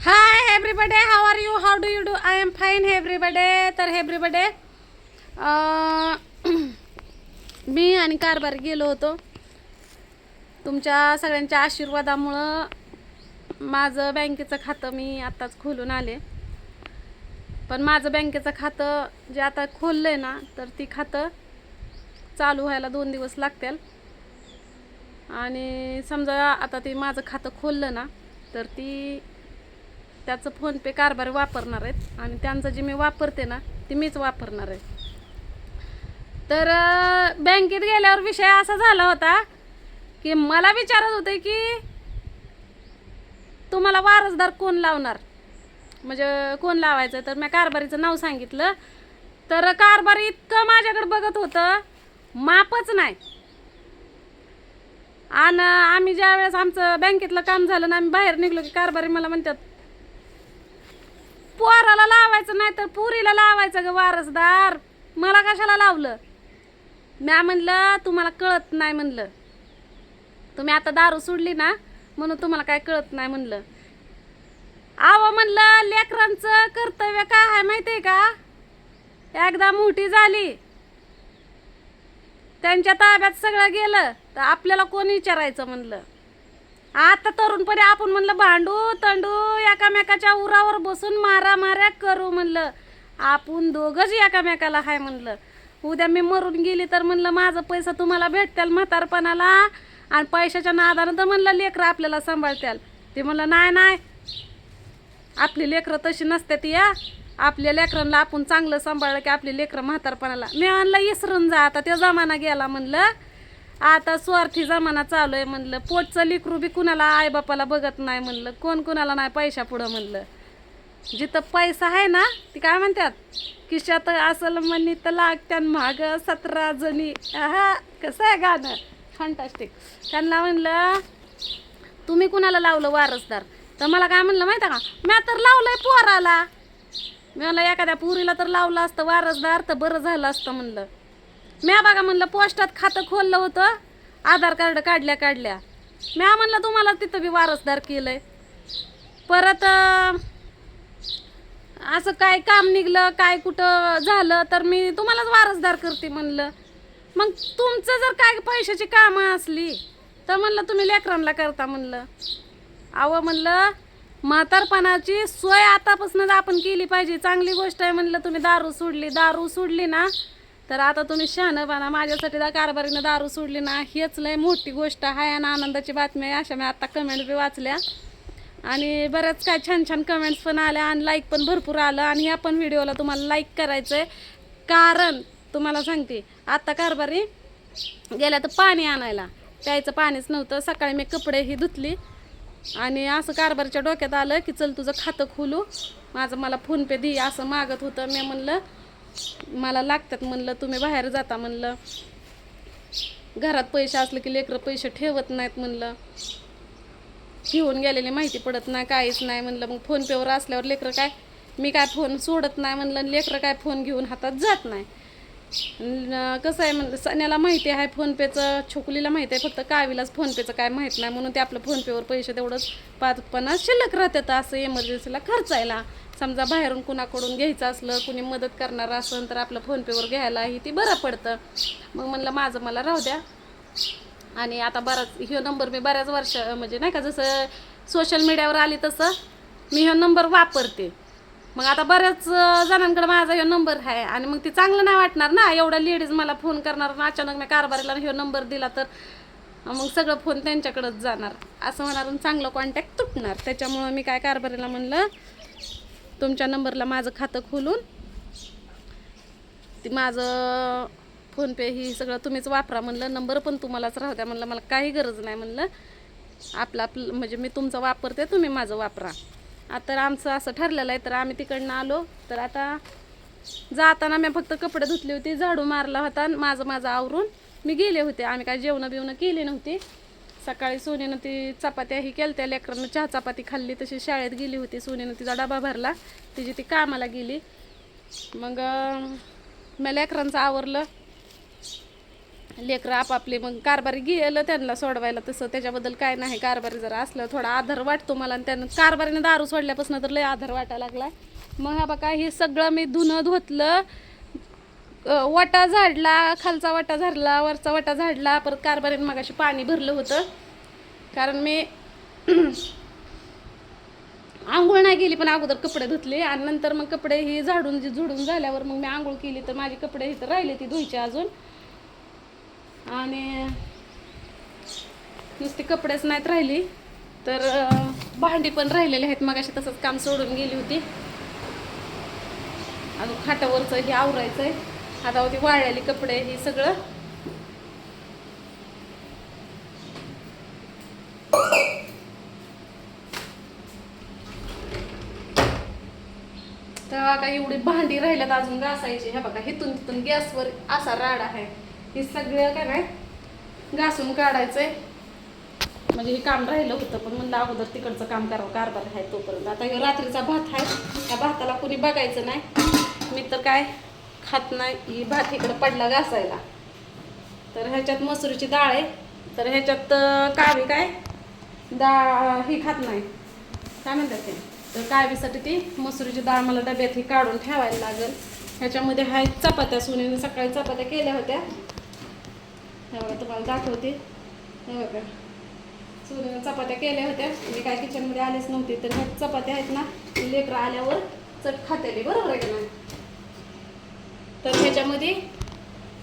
Hi everybody how are you how do you do I am fine everybody तर एव्हरीबडे मी आणि कारभार गेलो होतो. तुमच्या सगळ्यांच्या आशीर्वादामुळं माझं बँकेचं खातं मी आत्ताच खोलून आले. पण माझं बँकेचं खातं जे आता खोललं आहे ना तर ती खातं चालू व्हायला दोन दिवस लागतील. आणि समजा आता ते माझं खातं खोललं ना तर ती त्याचं फोनपे कारभार वापरणार आहेत. आणि त्यांचं जे मी वापरते ना ते मीच वापरणार आहे. तर बँकेत गेल्यावर विषय असा झाला होता की मला विचारत होते की तुम्हाला वारसदार कोण लावणार? म्हणजे कोण लावायचं? तर मी कारभारीचं नाव सांगितलं. तर कारभारी इतकं माझ्याकडे बघत होतं मापच नाही. आणि आम्ही ज्या वेळेस आमचं बँकेतलं काम झालं ना आम्ही बाहेर निघलो की कारभारी मला म्हणतात पोराला लावायचं नाही तर पुरीला लावायचं ग वारसदार. मला कशाला लावलं? म्या म्हणलं तुम्हाला कळत नाही म्हणलं. तुम्ही आता दारू सोडली ना म्हणून तुम्हाला काय कळत नाही म्हणलं. आव म्हणलं लेकरांचं कर्तव्य काय आहे माहिती आहे का? एकदा मोठी झाली. त्यांच्या ताब्यात सगळं गेलं तर आपल्याला कोण विचारायचं म्हणलं? आता तरुणपणे आपण म्हणलं भांडू तंडू एकामेकाच्या उरावर बसून मारा माऱ्या करू म्हणलं. आपण दोघंच एकामेकाला हाय म्हणलं. उद्या मी मरून गेली तर म्हणलं माझं पैसा तुम्हाला भेटतील म्हातारपणाला. आणि पैशाच्या नादानं तर म्हणलं लेकरं आपल्याला सांभाळत्याल. ते म्हणलं नाही नाही. आपली लेकरं तशी नसतात या. आपल्या लेकरांना आपण चांगलं सांभाळलं की आपली लेकरं म्हातारपणाला. मी म्हणलं इसरून जा आता त्या जमाना गेला म्हणलं. आता स्वार्थी जमाना चालू आहे म्हणलं. पोटचं लिकरू बी कुणाला आईबापाला बघत नाही म्हणलं. कोण कुणाला नाही पैशा पुढं म्हणलं. जिथं पैसा आहे ना ती काय म्हणतात? किशात असल म्हणी तर लागत्यान माग सतरा जणी. हा कसं आहे गाणं? फंटास्टिक त्यांना म्हणलं तुम्ही कुणाला लावलं वारसदार? तर मला काय म्हणलं माहिती आहे का? म्या तर लावलंय पोराला. मी म्हणलं एखाद्या पुरीला तर लावलं असतं वारसदार तर बरं झालं असतं म्हणलं. म्या बघा म्हणलं पोस्टात खातं खोललं होतं आधार कार्ड काढल्या काढल्या. म्या म्हणलं तुम्हाला तिथं बी वारसदार केलंय. परत असं काय काम निघलं काय कुठं झालं तर मी तुम्हालाच वारसदार करते म्हणलं. मग तुमचं जर काय पैशाची कामं असली तर म्हणलं तुम्ही लेकरांना करता म्हणलं. अहो म्हणलं म्हातारपणाची सोय आतापासूनच आपण केली पाहिजे. चांगली गोष्ट आहे म्हणलं तुम्ही दारू सोडली. दारू सोडली ना तर आता तुम्ही शहाणं बना माझ्यासाठी दा कारभारीनं दारू सोडली ना हेच लय मोठी गोष्ट आहे आणि आनंदाची बातमी आहे अशा मी आता कमेंट बी वाचल्या. आणि बऱ्याच काय छान छान कमेंट्स पण आल्या आणि लाईक पण भरपूर आलं आणि ह्या पण व्हिडिओला तुम्हाला लाईक करायचं आहे कारण तुम्हाला सांगते आत्ता कारभारी गेल्या तर पाणी आणायला. प्यायचं पाणीच नव्हतं सकाळी मी कपडेही धुतली. आणि असं कारभारच्या डोक्यात आलं की चल तुझं खातं खोलू. माझं मला फोनपे दे असं मागत होतं. मी म्हणलं मला लागतात म्हणलं तुम्ही बाहेर जाता म्हणलं. घरात पैसे असले की लेकरं पैसे ठेवत नाहीत म्हणलं. घेऊन गेलेली माहिती पडत नाही काहीच नाही म्हणलं. मग फोनपेवर असल्यावर लेकरं काय मी काय फोन सोडत नाही म्हणलं लेकरं काय फोन घेऊन हातात जात नाही. कसं आहे म्हणलं सण्याला माहिती आहे फोनपेचं छोकलीला माहिती आहे फक्त कावीलाच फोनपेचं काय माहीत नाही म्हणून ते आपलं फोनपेवर पैसे तेवढंच पाच पन्नास शिल्लक राहतात असं एमर्जन्सीला खर्चायला. समजा बाहेरून कुणाकडून घ्यायचं असलं कुणी मदत करणार असेल तर आपलं फोनपेवर घ्यायलाही ती बरं पडतं. मग म्हणलं माझं मला राहू द्या. आणि आता बराच ह्यो नंबर मी बऱ्याच वर्ष म्हणजे नाही का जसं सोशल मीडियावर आली तसं मी ह्यो नंबर वापरते. मग आता बऱ्याच जणांकडे माझा ह्यो नंबर आहे आणि मग ती चांगलं नाही वाटणार ना. एवढ्या लेडीज मला फोन करणार ना अचानक मी कारभारीला ह्यो नंबर दिला तर मग सगळं फोन त्यांच्याकडंच जाणार. असं होणार चांगलं कॉन्टॅक्ट तुटणार. त्याच्यामुळं मी काय कारभारीला म्हणलं तुमच्या नंबरला माझं खातं खोलून ती माझं फोनपे ही सगळं तुम्हीच वापरा म्हणलं. नंबर पण तुम्हालाच राहू द्या म्हणलं. मला काही गरज नाही म्हणलं. आपलं आपलं म्हणजे मी तुमचं वापरते तुम्ही माझं वापरा. आता आमचं असं ठरलेलं आहे तर आम्ही तिकडनं आलो. तर आता जाताना मी फक्त कपडे धुतले होते झाडू मारला होता आणि माझं माझं आवरून मी गेले होते. आम्ही काय जेवणं बिवणं केली नव्हती. सकाळी सोनेनं ती चपात्याही केल्या त्या लेकरांना चहा चपाती खाल्ली तशी शाळेत गेली होती. सोनेनं तिचा डबा भरला तिची ती कामाला गेली. मग अं, मी लेकरांचं आवरलं. लेकरं आपापले मग कारभारी गेलं त्यांना सोडवायला तसं. त्याच्याबद्दल काय नाही कारभारी जरा असलं थोडा आधार वाटतो मला. आणि त्यानं कारभारीने दारू सोडल्यापासून तर लय आधार वाटायला लागला. मग हा बघा हे सगळं मी धुणं धुतलं. वाटा झाडला खालचा वाटा झाडला वरचा वाटा झाडला. परत कारभारीने मगाशी पाणी भरलं होतं. कारण मी आंघोळ नाही केली पण अगोदर कपडे धुतले. आणि नंतर मग कपडे हे झाडून जी झुडून झाल्यावर मग मी आंघोळ केली. तर माझे कपडे इथं राहिले ती धुयचे अजून. आणि नुसते कपडेच नाहीत राहिली. तर भांडी पण राहिलेली आहेत. मग अशी तसंच काम सोडून गेली होती. अजून खाटावरचं हे आवरायचं आहे आता होती वाळलेली कपडे हे सगळं. तेव्हा काही एवढी भांडी राहिल्यात अजून घासायची. हे बघा हिथून तिथून गॅसवर असा राड आहे. हे सगळं काय नाही. घासून काढायचंय. म्हणजे हे काम राहिलं होतं पण म्हणलं अगोदर तिकडचं काम करावं कारभार आहे तोपर्यंत. आता हे रात्रीचा भात आहे. त्या भाताला कुणी बघायचं नाही. मी तर काय खात नाही. ही भात इकडं पडला घासायला. तर ह्याच्यात मसुरीची डाळ आहे. तर ह्याच्यात कावी काय? डाळ ही खात नाही. काय म्हणतात ते? तर कावीसाठी ती मसुरीची डाळ मला डब्यात ही काढून ठेवायला लागेल. ह्याच्यामध्ये आहेत चपात्या. सुनीने सकाळी चपात्या केल्या होत्या. बघा तुम्हाला दाखवते. हे बघा. सुनीने चपात्या केल्या होत्या. मी काय किचनमध्ये आलेच नव्हते तर ह्या चपात्या आहेत ना लेकरं आल्यावर चट खात्याली बरोबर आहे का नाही? तर ह्याच्यामध्ये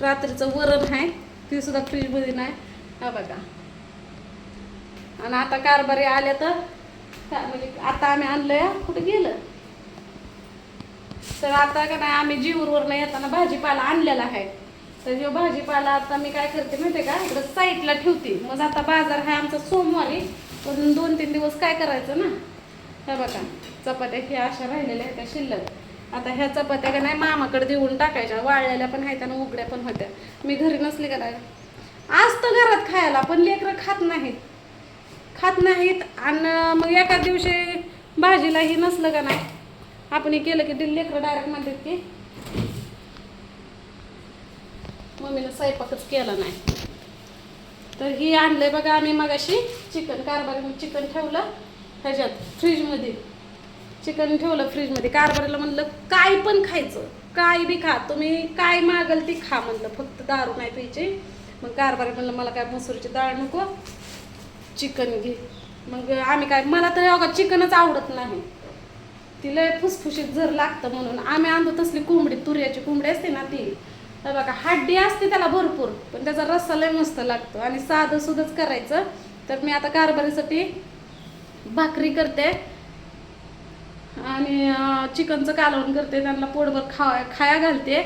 रात्रीचं वरण आहे ते सुद्धा फ्रीजमध्ये नाही. हा बघा. आणि आता कारभारी आल्या तर म्हणजे आता आम्ही आणलंय कुठे गेलं? तर आता का नाही आम्ही जीवरवरनं येताना भाजीपाला आणलेला आहे. तर जो भाजीपाला आता मी काय करते माहिती का? इकडं साईडला ठेवते. मग आता बाजार हा आमचा सोमवारी पण दोन तीन दिवस काय करायचं ना? हे बघा चपात्या ह्या अशा राहिलेल्या आहेत त्या शिल्लक? आता ह्या चपात्या का नाही मामाकडे देऊन टाकायच्या. वाळलेल्या पण आहेत आणि उघड्या पण होत्या. मी घरी नसली का नाही? असतं घरात खायला पण लेकरं खात नाहीत. खात नाहीत आणि मग एका दिवशी भाजीलाही नसलं का नाही? आपण केलं की ते लेकरं डायरेक्ट म्हणतात की मम्मीनं स्वयंपाकच केला नाही. तर ही आणलं बघा आम्ही मगाशी चिकन कारभारी चिकन ठेवलं. ह्याच्यात फ्रीजमध्ये. चिकन ठेवलं फ्रीजमध्ये. कारभारीला म्हणलं काय पण खायचं. काय बी खा. तुम्ही काय मागल ती खा म्हणलं. फक्त दारू नाही प्यायची. मग कारभारी म्हणलं मला काय मसूरची डाळ नको. चिकन घे. मग आम्ही काय मला तर अगं चिकनच आवडत नाही. ती लय फुसफुशीत जर लागतं म्हणून. आम्ही आणतो तसली कोंबडी तुऱ्याची कोंबडी असते ना ती. तर बघा हड्डी असते त्याला भरपूर पण त्याचा रस्सा लय मस्त लागतो आणि साधं सुधच करायचं. तर मी आता कारभारीसाठी भाकरी करते. आणि चिकनचं कालवण करते त्यांना पोटभर खा खाया घालते.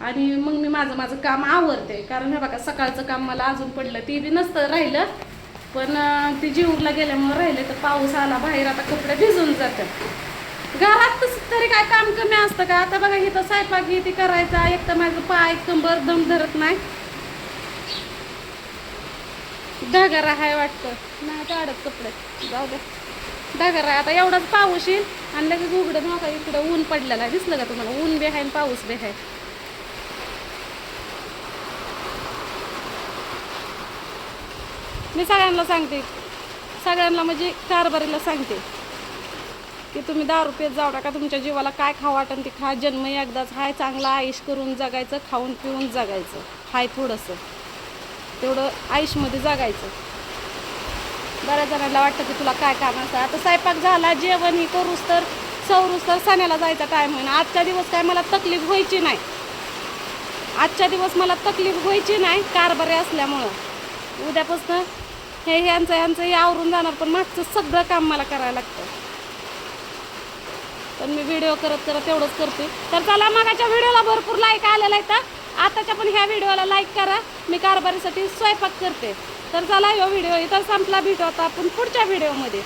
आणि मग मी माझं माझं काम आवरते. कारण हे बघा सकाळचं काम मला अजून पडलं ते बी नसतं राहिलं. पण ते जीवरला गेल्यामुळं राहिले तर पाऊस आला बाहेर आता कपडे भिजून जातात. घरात तसं तरी काय काम कमी असतं का? आता बघा इथं स्वयंपाक घेते करायचा एक तर माझं पाय कंबर दम धरत नाही. ढगारा आहे वाटतं. नाही काढत कपडे. जाऊ दे. ढगारा आहे. आता एवढाच पाऊस येईल आणि लगेच उघडं नका इकडं ऊन पडलेलं आहे. दिसलं का तुम्हाला? ऊन बी आहे आणि पाऊस बी आहे. मी सगळ्यांना सांगते. सगळ्यांना म्हणजे कारभारीला सांगते. की तुम्ही दारू पेत जाऊ नका तुमच्या जीवाला काय खावं वाटन ते खा. जन्म एकदाच हाय चांगला आयुष करून जगायचं खाऊन पिऊन जगायचं. हाय थोडंसं. तेवढं आयुषमध्ये जगायचं. बऱ्याच जणांना वाटतं की तुला काय काम असतं. आता स्वयंपाक झाला जेवण ही करूस तर सवरूस तर सण्याला जायचा टाईम होईना आजच्या दिवस काय मला तकलीफ व्हायची नाही. आजच्या दिवस मला तकलीफ व्हायची नाही कारभारी असल्यामुळं. उद्यापासून हे ह्यांचं यांचं हे आवरून जाणार पण मागचं सगळं काम मला करायला लागतं. पण मी व्हिडिओ करत करत एवढंच करते. तर चला मगाच्या व्हिडिओला भरपूर लाईक आलेला आहे तर आताच्या पण ह्या व्हिडिओला लाईक करा. मी कारभारीसाठी स्वयंपाक करते. तर चला ह्यो व्हिडिओ इथं संपला भेटू आता आपण पुढच्या व्हिडिओमध्ये